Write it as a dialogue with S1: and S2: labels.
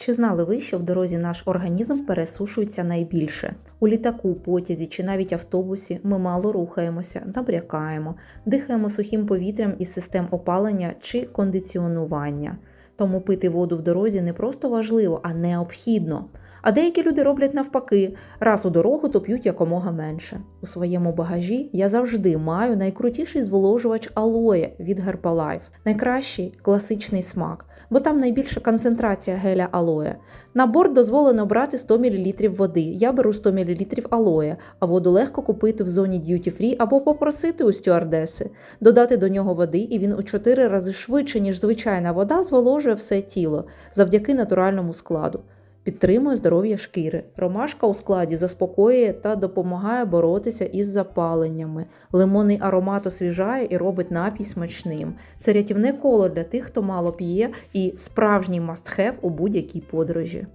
S1: Чи знали ви, що в дорозі наш організм пересушується найбільше? У літаку, потязі чи навіть автобусі ми мало рухаємося, набрякаємо, дихаємо сухим повітрям із систем опалення чи кондиціонування. Тому пити воду в дорозі не просто важливо, а необхідно. А деякі люди роблять навпаки, раз у дорогу то п'ють якомога менше. У своєму багажі я завжди маю найкрутіший зволожувач алоє від Herbalife. Найкращий класичний смак, бо там найбільша концентрація геля алоє. На борт дозволено брати 100 мл води. Я беру 100 мл алоє, а воду легко купити в зоні Duty Free або попросити у стюардеси, додати до нього води, і він у 4 рази швидше, ніж звичайна вода, зволожує все тіло завдяки натуральному складу. Підтримує здоров'я шкіри. Ромашка у складі заспокоює та допомагає боротися із запаленнями. Лимонний аромат освіжає і робить напій смачним. Це рятівне коло для тих, хто мало п'є, і справжній must-have у будь-якій подорожі.